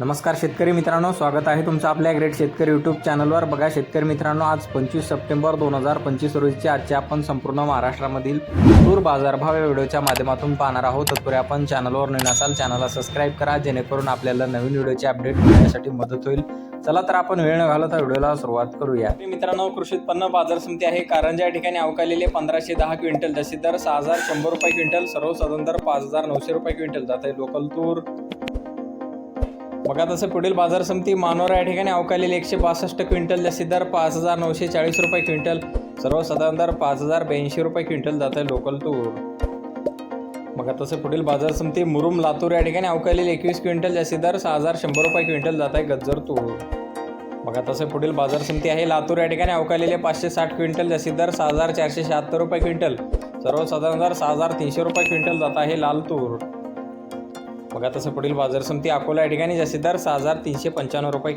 नमस्कार शेतकरी मित्रांनो स्वागत आहे तुमचं आपल्या ग्रेट शेतकरी यूट्यूब चॅनलवर बघा शेतकरी मित्रांनो आज पंचवीस सप्टेंबर दोन हजार पंचवीस रोजीचे आजचे आपण संपूर्ण महाराष्ट्रामधील तूर बाजारभाव या व्हिडिओच्या माध्यमातून पाहणार आहोत. तत्पूर्वी आपण चॅनलवर नवीन असाल चॅनलला सबस्क्राईब करा जेणेकरून आपल्याला नवीन व्हिडिओचे अपडेट मिळण्यासाठी मदत होईल. चला तर आपण वेळ न घालवता व्हिडिओला सुरुवात करूया. मित्रांनो कृषी उत्पन्न बाजार समिती आहे. कारण ज्या ठिकाणी अवकालेले पंधराशे दहा क्विंटल जसे दर सहा हजार शंभर रुपये क्विंटल सर्वसाधारण दर पाच हजार नऊशे रुपये क्विंटल. जात आहे लोकल तूर. बघा तसं पुढील बाजार समिती मानोरा या ठिकाणी अवकालेले एकशे बासष्ट क्विंटल जास्ती दर पाच हजार नऊशे चाळीस रुपये क्विंटल सर्वसाधारण दर पाच हजार ब्याऐंशी रुपये क्विंटल जात आहे लोकल तूर. बघा तसं पुढील बाजार समिती मुरुम लातूर या ठिकाणी अवकालील एकवीस क्विंटल जास्ती दर सहा हजार शंभर रुपये क्विंटल जात आहे गज्जर तूर. बघा तसं पुढील बाजार समिती आहे लातूर या ठिकाणी अवकालेले पाचशे साठ क्विंटल जास्ती दर सहा हजार चारशे शहात्तर रुपये क्विंटल सर्वसाधारण दर सहा हजार तीनशे रुपये क्विंटल जात आहे लाल तूर. बघा तसं पुढील बाजार समिती अकोला या ठिकाणी जास्तीत सहा हजार तीनशे पंच्याण्णव रुपये